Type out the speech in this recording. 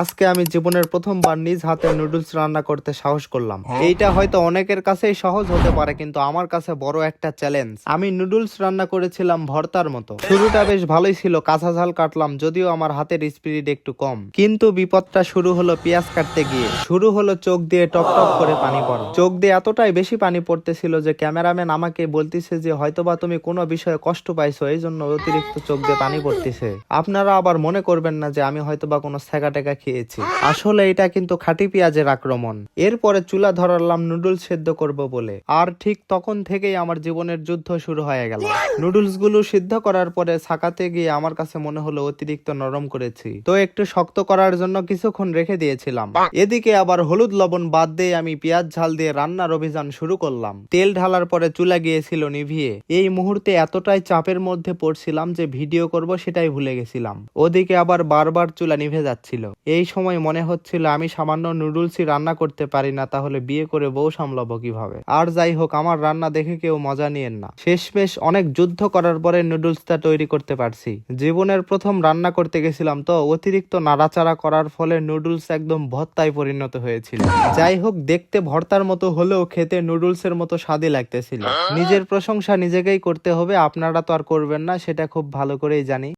আজকে আমি জীবনের প্রথমবার নিজ হাতে নুডলস রান্না করতে সাহস করলাম। এইটা হয়তো অনেকের কাছেই সহজ হতে পারে কিন্তু আমার কাছে বড় একটা চ্যালেঞ্জ আমি নুডলস রান্না করেছিলাম ভর্তার মতো। শুরুটা বেশ ভালোই ছিল কাঁচা ঝাল কাটলাম যদিও আমার হাতের স্পিড একটু কম। কিন্তু বিপদটা শুরু হলো পেঁয়াজ কাটতে গিয়ে। শুরু হলো চোখ দিয়ে টপ টপ করে পানি পড়া। চোখ দিয়ে এতটাই বেশি পানি পড়তেছিল যে ক্যামেরাম্যান আমাকে বলতেছে যে হয়তোবা তুমি কোনো বিষয়ে কষ্ট পাইছো এই জন্য অতিরিক্ত চোখ দিয়ে পানি পড়তেছে। আপনারা আবার মনে করবেন না যে আমি হয়তোবা কোনো সেকা টেকা খেয়েছি। আসলে এটা কিন্তু খাঁটি পেঁয়াজের আক্রমণ। এরপরে চুলা ধরালাম, নুডলস সেদ্ধ করব বলে। আর ঠিক তখন থেকেই আমার জীবনের যুদ্ধ শুরু হয়ে গেল। নুডলসগুলো সিদ্ধ করার পরে ছাকাতে গিয়ে আমার কাছে মনে হলো অতিরিক্ত নরম করেছি। তো একটু শক্ত করার জন্য কিছুক্ষণ রেখে দিয়েছিলাম। এদিকে আবার হলুদ লবণ বাদ দিয়ে আমি পেঁয়াজ ঝাল দিয়ে রান্নার অভিযান শুরু করলাম। তেল ঢালার পরে চুলা গিয়েছিল নিভিয়ে। এই মুহূর্তে এতটাই চাপের মধ্যে পড়ছিলাম যে ভিডিও করব সেটাই ভুলে গেছিলাম। ওদিকে আবার বারবার চুলা নিভে যাচ্ছিল। এই সময় মনে হচ্ছিল আমি সামান্য নুডলসই রান্না করতে পারি না, তাহলে বিয়ে করে বউ সামলাবো কীভাবে? আর যাই হোক, আমার রান্না দেখে কেউ মজা নিয়েন না। শেষমেশ অনেক যুদ্ধ করার পরে নুডলসটা তৈরি করতে পারছি। জীবনের প্রথম রান্না করতে গেছিলাম তো অতিরিক্ত নাড়াচাড়া করার ফলে নুডলস একদম ভর্তায় পরিণত হয়েছিল। যাই হোক, দেখতে ভর্তার মতো হলেও খেতে নুডলসের মতো স্বাদই লাগতেছিল। নিজের প্রশংসা নিজেকেই করতে হবে, আপনারা তো আর করবেন না, সেটা খুব ভালো করেই জানি।